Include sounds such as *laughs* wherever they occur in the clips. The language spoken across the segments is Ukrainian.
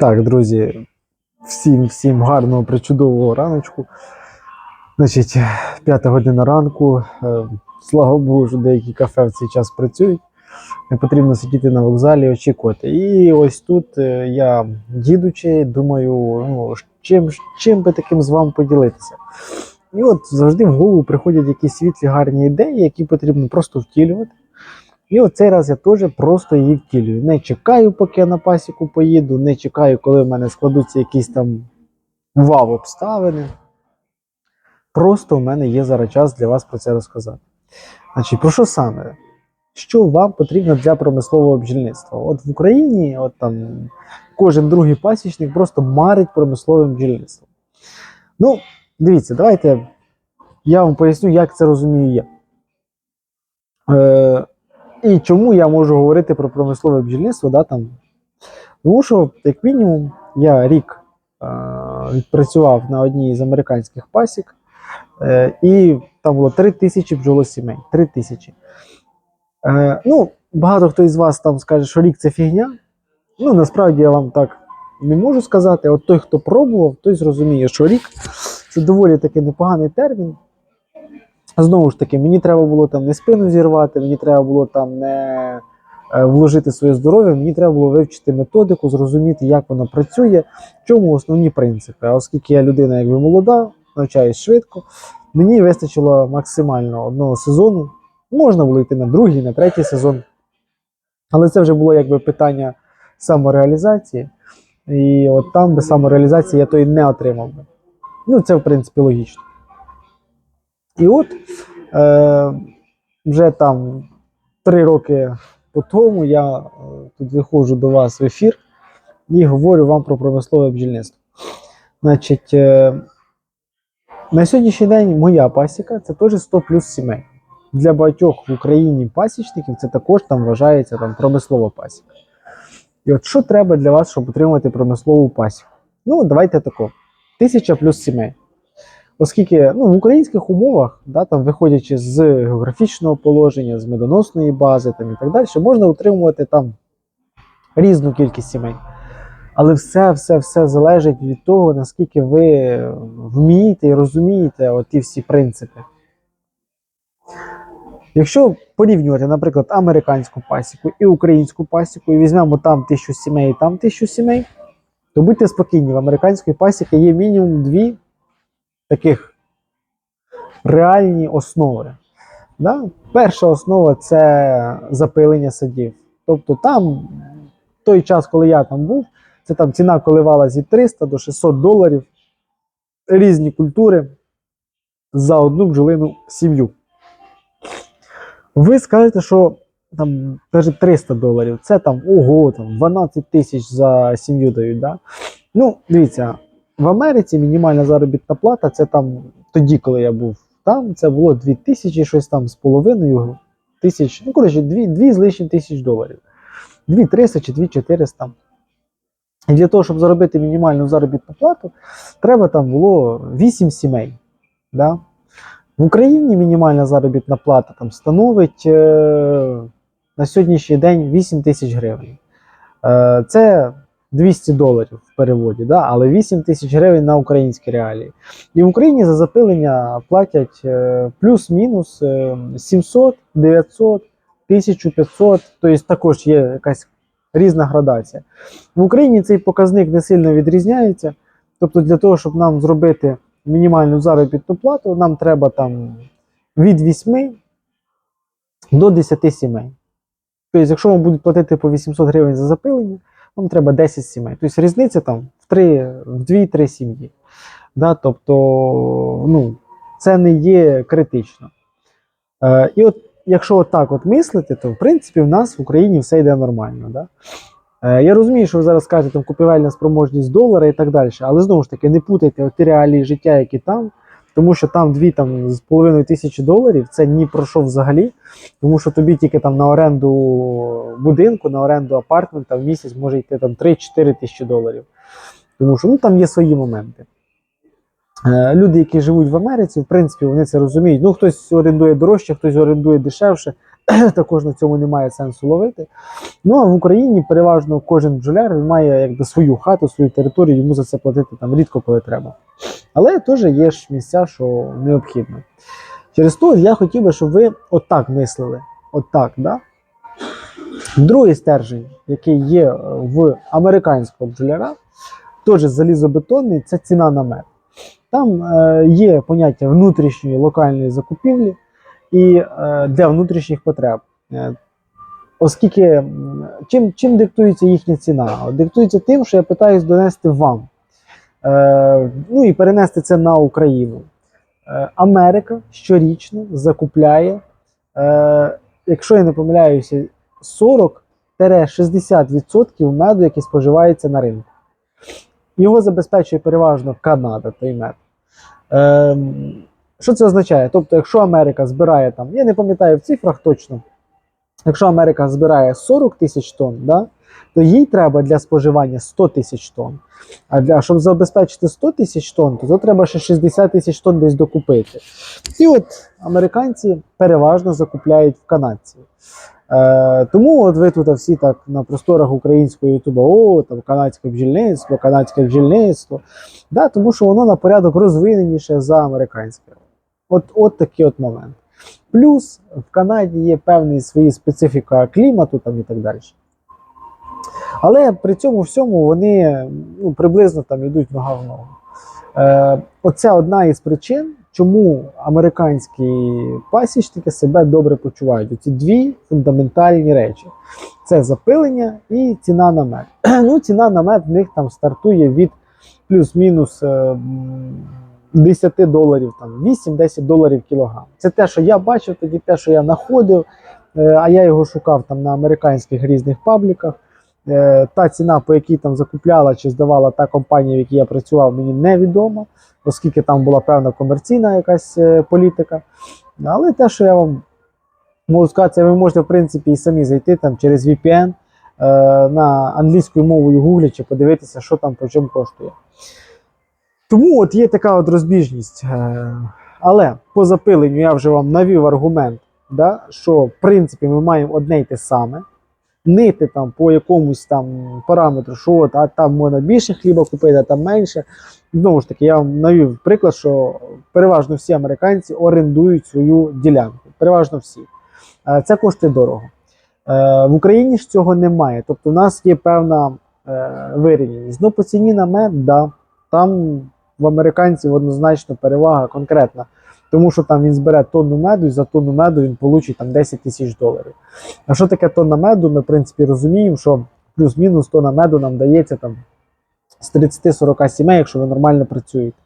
Так, друзі, всім всім гарного причудового раночку. Значить, п'ята година ранку. Е, Слава Богу, що деякі кафе в цей час працюють. Не потрібно сидіти на вокзалі і очікувати. І ось тут е, я, їдучи, думаю, ну, чим, чим би таким з вами поділитися. І от завжди в голову приходять якісь світлі гарні ідеї, які потрібно просто втілювати. І от цей раз я теж просто її втілюю. Не чекаю, поки я на пасіку поїду, не чекаю, коли в мене складуться якісь там вау обставини. Просто в мене є зараз час для вас про це розказати. Значить, про що саме? Що вам потрібно для промислового бджільництва? От в Україні, от там кожен другий пасічник просто марить промисловим бджільництвом. Ну, дивіться, давайте я вам поясню, як це розумію я. Е, і чому я можу говорити про промислове бджільництво? Да, там? Тому що, як мінімум, я рік е, відпрацював на одній з американських пасік, е, і там було 3 тисячі бджолосімей. 3 тисячі. Е, ну, багато хто із вас там скаже, що рік це фігня. Ну, насправді я вам так не можу сказати. От той, хто пробував, той зрозуміє, що рік це доволі таки непоганий термін. Знову ж таки, мені треба було там не спину зірвати, мені треба було там не е, вложити своє здоров'я, мені треба було вивчити методику, зрозуміти, як вона працює, чому основні принципи. А оскільки я людина якби молода, навчаюсь швидко, мені вистачило максимально одного сезону. Можна було йти на другий, на третій сезон. Але це вже було якби питання самореалізації. І от там без самореалізації я то і не отримав би. Ну, це в принципі логічно. І от е, вже там три роки по тому я е, тут виходжу до вас в ефір і говорю вам про промислове бджільництво. Значить, е, на сьогоднішній день моя пасіка це теж 100 плюс сімей. Для багатьох в Україні пасічників це також там вважається там, промислова пасіка. І от що треба для вас, щоб отримати промислову пасіку? Ну, давайте тако. Тисяча плюс сімей. Оскільки ну, в українських умовах, да, там, виходячи з географічного положення, з медоносної бази там, і так далі, можна утримувати там різну кількість сімей. Але все, все, все залежить від того, наскільки ви вмієте і розумієте оті всі принципи. Якщо порівнювати, наприклад, американську пасіку і українську пасіку, і візьмемо там тисячу сімей і там тисячу сімей, то будьте спокійні, в американської пасіки є мінімум дві таких реальні основи. Да? Перша основа це запилення садів. Тобто там, той час, коли я там був, це там ціна коливалась від 300 до 600 доларів різні культури за одну бджолину сім'ю. Ви скажете, що там навіть 300 доларів, це там ого, там 12 тисяч за сім'ю дають. Да? Ну, дивіться, в Америці мінімальна заробітна плата це там тоді, коли я був там, це було 2 тисячі щось там з половиною тисяч, ну коротше, 2, 2 з лишнім тисяч доларів. 2 300 чи 2 400. І для того, щоб заробити мінімальну заробітну плату, треба там було 8 сімей. Да? В Україні мінімальна заробітна плата там становить е, на сьогоднішній день 8 тисяч гривень. Е, це 200 доларів в переводі, да? але 8 тисяч гривень на українські реалії. І в Україні за запилення платять е, плюс-мінус е, 700, 900, 1500, тобто також є якась різна градація. В Україні цей показник не сильно відрізняється. Тобто, для того, щоб нам зробити мінімальну заробітну плату, нам треба там від 8 до 10 сімей. Тобто, якщо вам будуть платити по 800 гривень за запилення, вам треба 10 сімей. Тобто різниця там в 3, в 2-3 сім'ї. Да? Тобто, ну, це не є критично. Е, і от якщо отак от мислити, то в принципі в нас в Україні все йде нормально. Да? Е, я розумію, що ви зараз кажете купівельна спроможність долара і так далі, але знову ж таки не путайте ті реалії життя, які там, тому що там дві там з половиною тисячі доларів це ні про що взагалі, тому що тобі тільки там на оренду будинку, на оренду апартмента в місяць може йти там 3-4 тисячі доларів. Тому що ну, там є свої моменти. Е, Люди, які живуть в Америці, в принципі, вони це розуміють. Ну, хтось орендує дорожче, хтось орендує дешевше. *clears throat* також на цьому немає сенсу ловити. Ну а в Україні переважно кожен бджоляр має якби свою хату, свою територію, йому за це платити там рідко коли треба. Але теж є ж місця, що необхідно. Через то я хотів би, щоб ви отак мислили. Отак, да? Другий стержень, який є в американського бджоляра, теж залізобетонний, це ціна на мед. Там е, є поняття внутрішньої локальної закупівлі і е, для внутрішніх потреб. Е, оскільки чим, чим диктується їхня ціна? Диктується тим, що я питаюсь донести вам. Е, ну і перенести це на Україну. Е, Америка щорічно закупляє, е, якщо я не помиляюся, 40-60% меду, який споживається на ринку. Його забезпечує переважно Канада, той мед. Ем, що це означає? Тобто, якщо Америка збирає там, я не пам'ятаю в цифрах точно, якщо Америка збирає 40 тисяч тонн, да, то їй треба для споживання 100 тисяч тонн. А для щоб забезпечити 100 тисяч тонн, то, то треба ще 60 тисяч тонн десь докупити. І от американці переважно закупляють в канадців. Е, тому от ви тут всі так на просторах українського Ютуба, о, там канадське бджільництво, канадське бджільництво. Да, тому що воно на порядок розвиненіше за американське. От, от такий от момент. Плюс в Канаді є певні свої специфіка клімату там і так далі. Але при цьому всьому вони ну, приблизно там йдуть нога в ногу. Е, оце одна із причин, чому американські пасічники себе добре почувають. Оці дві фундаментальні речі: це запилення і ціна на мед. *clears throat* ну, ціна на мед в них там стартує від плюс-мінус е, 10 доларів, там 8-10 доларів кілограм. Це те, що я бачив, тоді те, що я знаходив, е, а я його шукав там на американських різних пабліках. Е, Та ціна, по якій там закупляла чи здавала та компанія, в якій я працював, мені невідома, оскільки там була певна комерційна якась е, політика. Але те, що я вам можу сказати, це ви можете в принципі і самі зайти там через VPN на англійською мовою гуглячи, подивитися, що там по чому коштує. Тому от є така от розбіжність. Е, Але по запиленню я вже вам навів аргумент, да, що в принципі ми маємо одне й те саме. Нити там по якомусь там параметру, що от, а там можна більше хліба купити, а там менше. Знову ж таки, я вам навів приклад, що переважно всі американці орендують свою ділянку. Переважно всі. Е, Це коштує дорого. Е, В Україні ж цього немає. Тобто, у нас є певна вирівняність. Ну, по ціні на мед, да, там в американців однозначно перевага конкретна. Тому що там він збере тонну меду, і за тонну меду він получить там 10 тисяч доларів. А що таке тонна меду? Ми, в принципі, розуміємо, що плюс-мінус тонна меду нам дається там з 30-40 сімей, якщо ви нормально працюєте.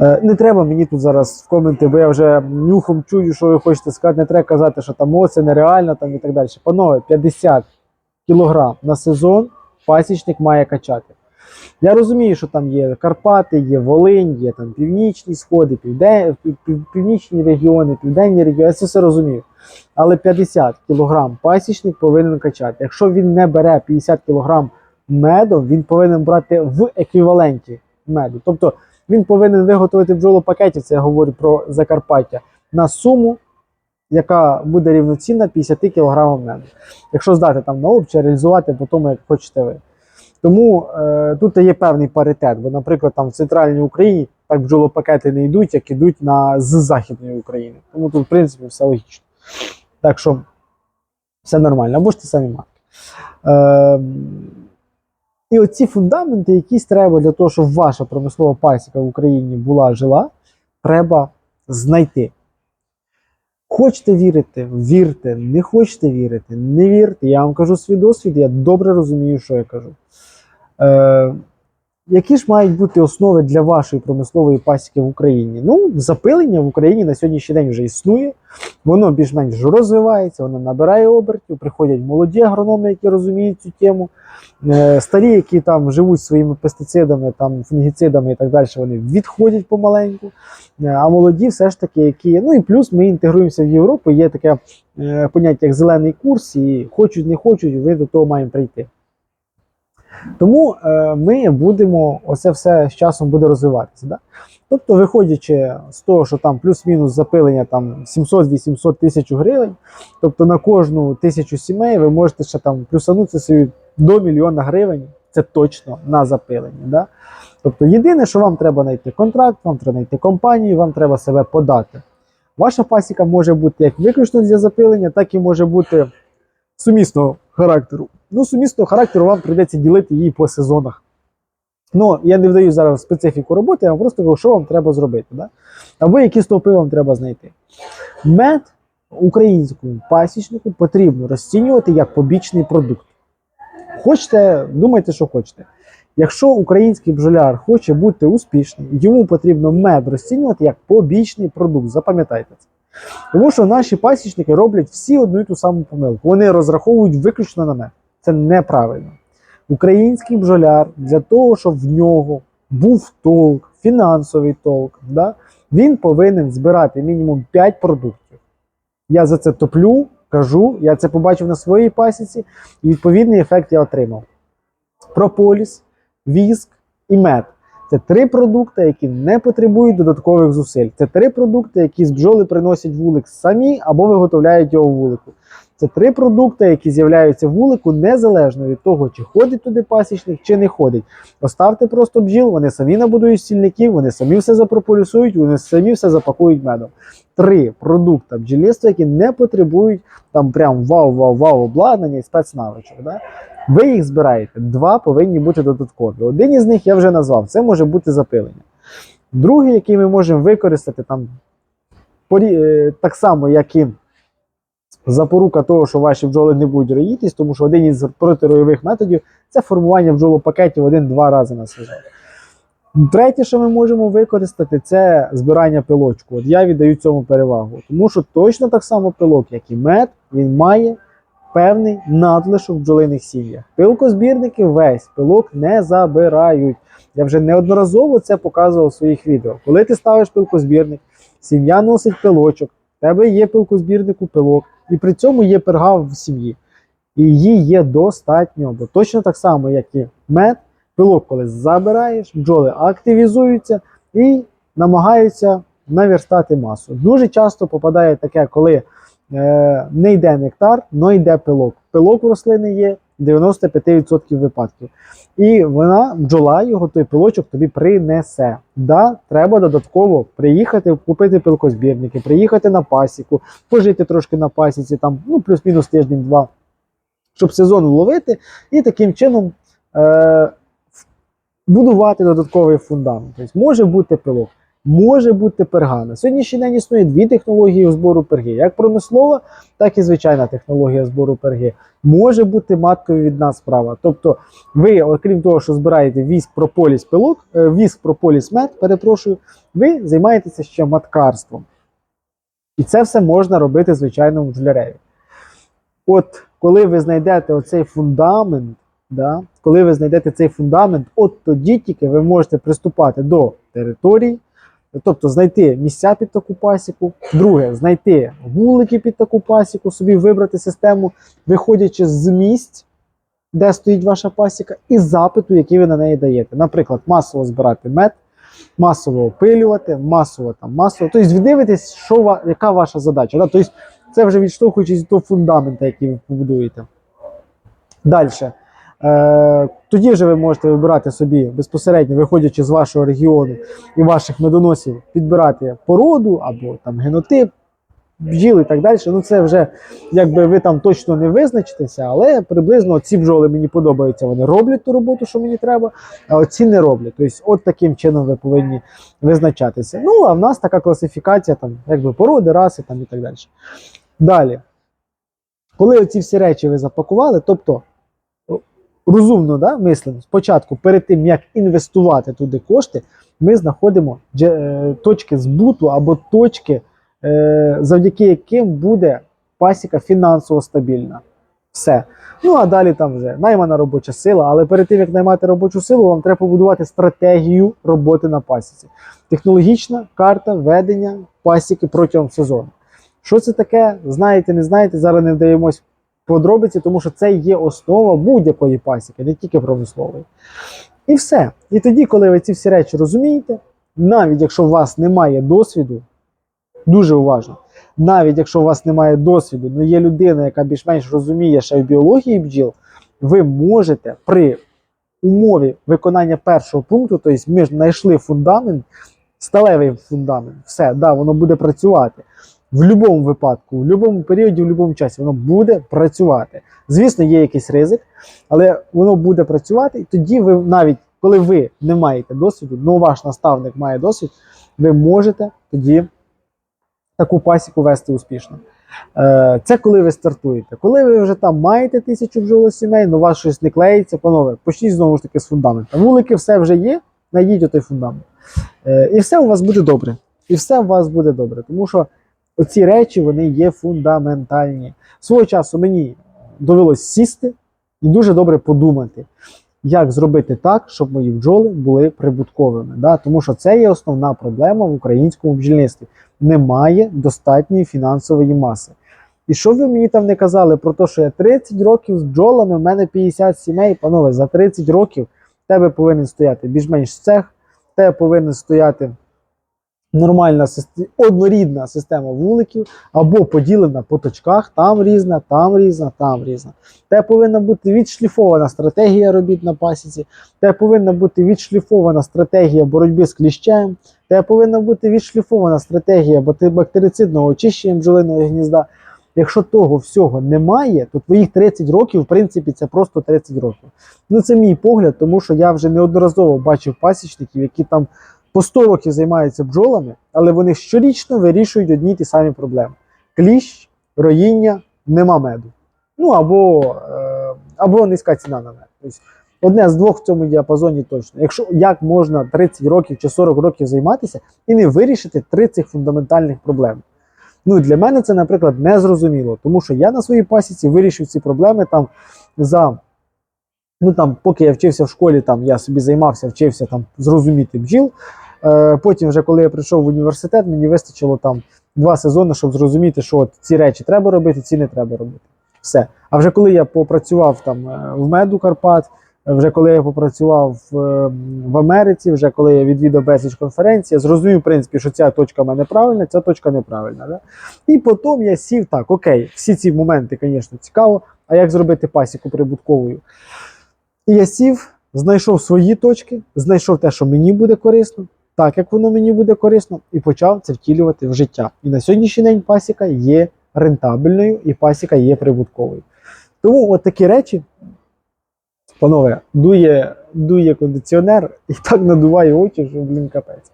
Е, Не треба мені тут зараз в коменти, бо я вже нюхом чую, що ви хочете сказати. Не треба казати, що там о, це нереально там і так далі. Панове, 50 кілограм на сезон пасічник має качати. Я розумію, що там є Карпати, є Волинь, є там північні сходи, півден... пів- пів- північні регіони, південні регіони. Я це все розумію. Але 50 кг пасічник повинен качати. Якщо він не бере 50 кг меду, він повинен брати в еквіваленті меду. Тобто він повинен виготовити бджолопакетів, це я говорю про Закарпаття, на суму, яка буде рівноцінна 50 кг меду. Якщо здати там на об реалізувати по тому, як хочете ви. Тому е, тут є певний паритет, бо, наприклад, там в центральній Україні так бджолопакети не йдуть, як ідуть на, з Західної України. Тому тут, в принципі, все логічно. Так що все нормально, або ж ті самі марки. Е, і оці фундаменти, якісь треба для того, щоб ваша промислова пасіка в Україні була жила, треба знайти. Хочете вірити, вірте, не хочете вірити, не вірте. Я вам кажу свій досвід, я добре розумію, що я кажу. Е, які ж мають бути основи для вашої промислової пасіки в Україні? Ну, запилення в Україні на сьогоднішній день вже існує, воно більш-менш розвивається, воно набирає обертів, приходять молоді агрономи, які розуміють цю тему. Е, старі, які там живуть своїми пестицидами, там, фунгіцидами і так далі, вони відходять помаленьку. Е, А молоді все ж таки, які. Ну і плюс ми інтегруємося в Європу, є таке е, поняття як зелений курс, і хочуть, не хочуть, ви до того маємо прийти. Тому е, ми будемо, оце все з часом буде розвиватися. Да? Тобто, виходячи з того, що там плюс-мінус запилення там 700-800 тисяч гривень, тобто на кожну тисячу сімей ви можете ще там плюсанути собі до мільйона гривень, це точно на запилення. Да? Тобто, єдине, що вам треба знайти контракт, вам треба знайти компанію, вам треба себе подати. Ваша пасіка може бути як виключно для запилення, так і може бути сумісного характеру. Ну, сумісного характеру вам прийдеться ділити її по сезонах. Ну, я не вдаю зараз специфіку роботи, я вам просто кажу, що вам треба зробити. Да? Або які стовпи вам треба знайти. Мед українському пасічнику потрібно розцінювати як побічний продукт. Хочете, думайте, що хочете. Якщо український бджоляр хоче бути успішним, йому потрібно мед розцінювати як побічний продукт. Запам'ятайте це. Тому що наші пасічники роблять всі одну і ту саму помилку. Вони розраховують виключно на мед. Це неправильно. Український бджоляр для того, щоб в нього був толк, фінансовий толк, да, він повинен збирати мінімум 5 продуктів. Я за це топлю, кажу, я це побачив на своїй пасіці, і відповідний ефект я отримав. Прополіс, віск і мед. Це три продукти, які не потребують додаткових зусиль. Це три продукти, які з бджоли приносять вулик самі або виготовляють його вулику. Це три продукти, які з'являються в вулику незалежно від того, чи ходить туди пасічник, чи не ходить. Поставте просто бджіл, вони самі набудують стільників, вони самі все запрополісують, вони самі все запакують медом. Три продукти бджільництва, які не потребують там прям вау-вау-вау обладнання і спецнавичок. Да? Ви їх збираєте, два повинні бути додаткові. Один із них я вже назвав, це може бути запилення. Другий, який ми можемо використати там е, так само, як і запорука того, що ваші бджоли не будуть роїтись, тому що один із протиройових методів це формування бджолопакетів один-два рази на сезон. Третє, що ми можемо використати, це збирання пилочку. От я віддаю цьому перевагу, тому що точно так само пилок, як і мед, він має певний надлишок в бджолиних сім'ях. Пилкозбірники весь пилок не забирають. Я вже неодноразово це показував у своїх відео. Коли ти ставиш пилкозбірник, сім'я носить пилочок, в тебе є пилкозбірнику пилок, і при цьому є перга в сім'ї. І її є достатньо, бо точно так само, як і мед, пилок, коли забираєш, бджоли активізуються і намагаються наверстати масу. Дуже часто попадає таке, коли е, не йде нектар, але йде пилок. Пилок в рослини є 95% випадків. І вона, бджола, його той пилочок тобі принесе. Да, треба додатково приїхати, купити пилкозбірники, приїхати на пасіку, пожити трошки на пасіці, там, ну, плюс-мінус тиждень-два, щоб сезон вловити, і таким чином е, будувати додатковий фундамент. Тобто може бути пилок, може бути перга. На сьогоднішній день існує дві технології збору перги: як промислова, так і звичайна технологія збору перги. Може бути маткові від нас справа. Тобто, ви, окрім того, що збираєте віск прополіс пилок, е, віск прополіс мед, перепрошую, ви займаєтеся ще маткарством. І це все можна робити звичайному бджоляреві. От коли ви знайдете оцей фундамент, да, коли ви знайдете цей фундамент, от тоді тільки ви можете приступати до територій, тобто знайти місця під таку пасіку. Друге, знайти вулики під таку пасіку, собі вибрати систему, виходячи з місць, де стоїть ваша пасіка, і запиту, який ви на неї даєте. Наприклад, масово збирати мед, масово опилювати, масово там масово. Тобто, ви дивитесь, що яка ваша задача. Да? Тобто, це вже відштовхуючись від того фундамента, який ви побудуєте. Далі. Е, тоді вже ви можете вибирати собі безпосередньо, виходячи з вашого регіону і ваших медоносів, підбирати породу або там генотип, бджіл і так далі. Ну це вже якби ви там точно не визначитеся, але приблизно ці бджоли мені подобаються. Вони роблять ту роботу, що мені треба, а оці не роблять. Тобто, от таким чином ви повинні визначатися. Ну, а в нас така класифікація, там, якби породи, раси там і так далі. Далі. Коли оці всі речі ви запакували, тобто розумно да, мислимо, спочатку, перед тим як інвестувати туди кошти, ми знаходимо е, точки збуту або точки, е, завдяки яким буде пасіка фінансово стабільна. Все. Ну а далі там вже наймана робоча сила, але перед тим як наймати робочу силу, вам треба побудувати стратегію роботи на пасіці. Технологічна карта ведення пасіки протягом сезону. Що це таке? Знаєте, не знаєте, зараз не вдаємось подробиці, тому що це є основа будь-якої пасіки, не тільки промислової. І все. І тоді, коли ви ці всі речі розумієте, навіть якщо у вас немає досвіду, дуже уважно, навіть якщо у вас немає досвіду, але є людина, яка більш-менш розуміє ще в біології бджіл, ви можете при умові виконання першого пункту, тобто ми знайшли фундамент, сталевий фундамент, все, да, воно буде працювати. В будь-якому випадку, в будь-якому періоді, в будь-якому часі воно буде працювати. Звісно, є якийсь ризик, але воно буде працювати, і тоді ви навіть коли ви не маєте досвіду, але ваш наставник має досвід, ви можете тоді таку пасіку вести успішно. Е, Це коли ви стартуєте. Коли ви вже там маєте тисячу бджолосімей, але у вас щось не клеїться, панове, почніть знову ж таки з фундамента. Вулики, все вже є, найдіть отой фундамент. Е, І все у вас буде добре. І все у вас буде добре. Тому що оці речі вони є фундаментальні. Свого часу мені довелось сісти і дуже добре подумати, як зробити так, щоб мої бджоли були прибутковими. Да? Тому що це є основна проблема в українському бджільництві. Немає достатньої фінансової маси. І що ви мені там не казали про те, що я 30 років з бджолами, в мене 50 сімей, панове, за 30 років в тебе повинен стояти більш-менш цех, в тебе повинен стояти нормальна однорідна система вуликів, або поділена по точках, там різна, там різна, там різна. Те повинна бути відшліфована стратегія робіт на пасіці, те повинна бути відшліфована стратегія боротьби з кліщем, те повинна бути відшліфована стратегія бактерицидного очищення бджолиного гнізда. Якщо того всього немає, то твоїх 30 років, в принципі, це просто 30 років. Ну, це мій погляд, тому що я вже неодноразово бачив пасічників, які там по 100 років займаються бджолами, але вони щорічно вирішують одні й ті самі проблеми: кліщ, роїння, нема меду. Ну або, е, або низька ціна на мед. Тобто, одне з двох в цьому діапазоні точно. Якщо як можна 30 років чи 40 років займатися і не вирішити три цих фундаментальних проблем. Ну, для мене це, наприклад, не зрозуміло, тому що я на своїй пасіці вирішив ці проблеми там за. Ну там, поки я вчився в школі, там я собі займався, вчився там зрозуміти бджіл. Е, потім, вже коли я прийшов в університет, мені вистачило там два сезони, щоб зрозуміти, що от ці речі треба робити, ці не треба робити. Все. А вже коли я попрацював там е, в меду Карпат, вже коли я попрацював е, в Америці, вже коли я відвідав безліч конференцій, я зрозумів, в принципі, що ця точка в мене правильна, ця точка неправильна. Да? І потім я сів так, окей, всі ці моменти, звісно, цікаво. А як зробити пасіку прибутковою? І я сів, знайшов свої точки, знайшов те, що мені буде корисно, так як воно мені буде корисно, і почав це втілювати в життя. І на сьогоднішній день пасіка є рентабельною і пасіка є прибутковою. Тому от такі речі, панове, дує, дує кондиціонер і так надуває очі, що блін капець.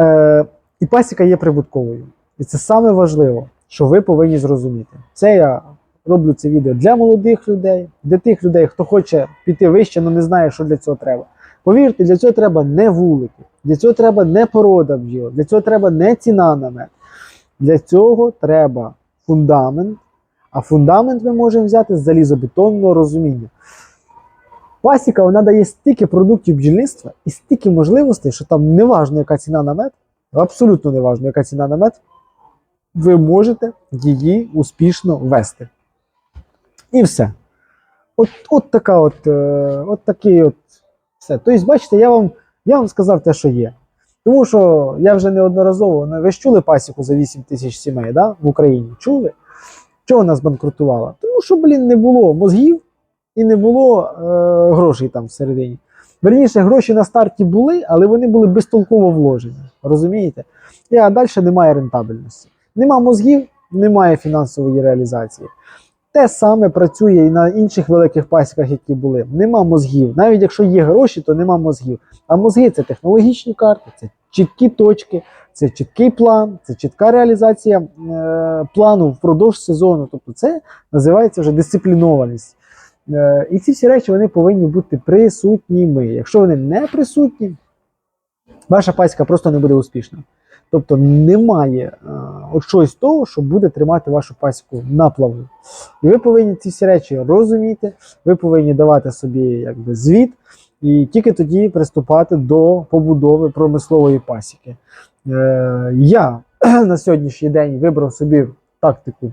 Е, і пасіка є прибутковою. І це саме важливо, що ви повинні зрозуміти. Це я роблю це відео для молодих людей, для тих людей, хто хоче піти вище, але не знає, що для цього треба. Повірте, для цього треба не вулики, для цього треба не порода бджіл, для цього треба не ціна на мед. Для цього треба фундамент, а фундамент ми можемо взяти з залізобетонного розуміння. Пасіка вона дає стільки продуктів бджільництва і стільки можливостей, що там не важно, яка ціна на мед, абсолютно не важно, яка ціна на мед, ви можете її успішно вести. І все. От, от така от, е, от такий от все. Тобто, бачите, я вам, я вам сказав те, що є. Тому що я вже неодноразово, ну, ви ж чули пасіку за 8 тисяч сімей да, в Україні? Чули? Чого вона збанкрутувала? Тому що, блін, не було мозгів і не було е, грошей там всередині. Верніше, гроші на старті були, але вони були безтолково вложені. Розумієте? І, а далі немає рентабельності. Нема мозгів, немає фінансової реалізації. Те саме працює і на інших великих пасіках, які були. Нема мозгів. Навіть якщо є гроші, то нема мозгів. А мозги це технологічні карти, це чіткі точки, це чіткий план, це чітка реалізація е, плану впродовж сезону. Тобто це називається вже дисциплінованість. Е, і ці всі речі вони повинні бути присутніми. Якщо вони не присутні, ваша пасіка просто не буде успішна. Тобто немає е, от щось того, що буде тримати вашу пасіку на плаву. І ви повинні ці всі речі розуміти, ви повинні давати собі якби, звіт, і тільки тоді приступати до побудови промислової пасіки. Е, я *clears throat* на сьогоднішній день вибрав собі тактику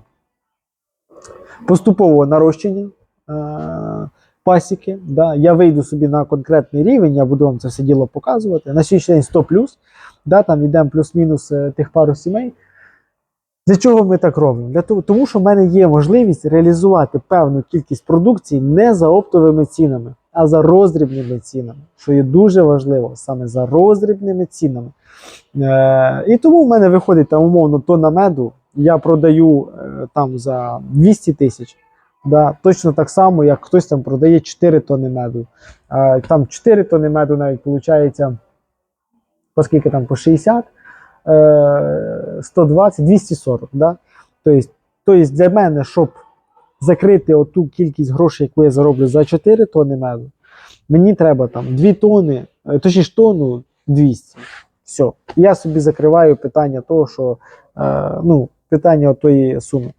поступового нарощення е, пасіки. Да. Я вийду собі на конкретний рівень, я буду вам це все діло показувати. На сьогоднішній день 100 да, там йдемо плюс-мінус е, тих пару сімей. Для чого ми так робимо? Для того, тому що в мене є можливість реалізувати певну кількість продукції не за оптовими цінами, а за роздрібними цінами, що є дуже важливо, саме за роздрібними цінами. Е, і тому в мене виходить там умовно тонна меду, я продаю е, там за 200 тисяч. Да, точно так само, як хтось там продає 4 тонни меду. Е, там 4 тонни меду навіть виходить, оскільки там по 60, е, 120, 240. Да? Тобто, тобто для мене, щоб закрити оту кількість грошей, яку я зароблю за 4 тонни меду, мені треба там 2 тонни, е, точніше тонну 200. Все. Я собі закриваю питання того, що е, ну, питання тої суми.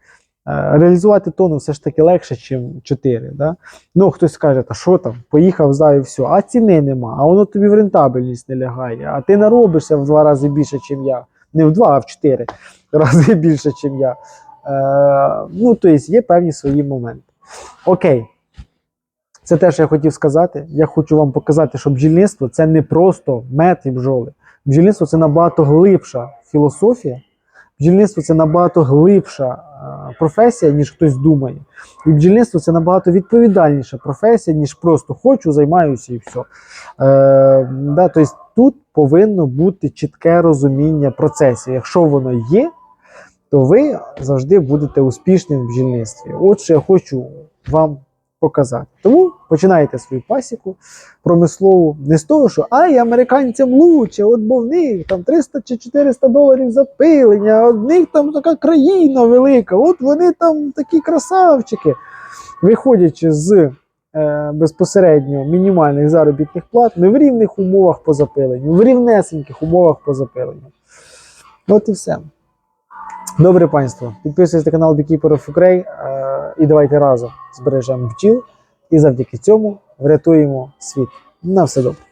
Е, реалізувати тонну все ж таки легше, ніж 4. Да? Ну, хтось скаже, та що там, поїхав за і все, а ціни нема, а воно тобі в рентабельність не лягає, а ти наробишся в два рази більше, ніж я. Не в два, а в чотири *laughs* рази більше, ніж я. Е, ну, тобто є певні свої моменти. Окей. Це те, що я хотів сказати. Я хочу вам показати, що бджільництво це не просто мед і бджоли. Бджільництво це набагато глибша філософія. Бджільництво це набагато глибша е, професія, ніж хтось думає. І бджільництво це набагато відповідальніша професія, ніж просто хочу, займаюся і все. Е, да, тобто тут повинно бути чітке розуміння процесів. Якщо воно є, то ви завжди будете успішним в бджільництві. От що я хочу вам показати. Тому починайте свою пасіку промислову не з того, що ай, американцям лучше, от бо в них там 300 чи 400 доларів за пилення, а в них там така країна велика, от вони там такі красавчики. Виходячи з е, безпосередньо мінімальних заробітних плат, ми в рівних умовах по запиленню, в рівнесеньких умовах по запиленню. От і все. Добре, панство. Підписуйтесь на канал of Ukraine е, і давайте разом збережемо бджіл і завдяки цьому врятуємо світ. На все добре.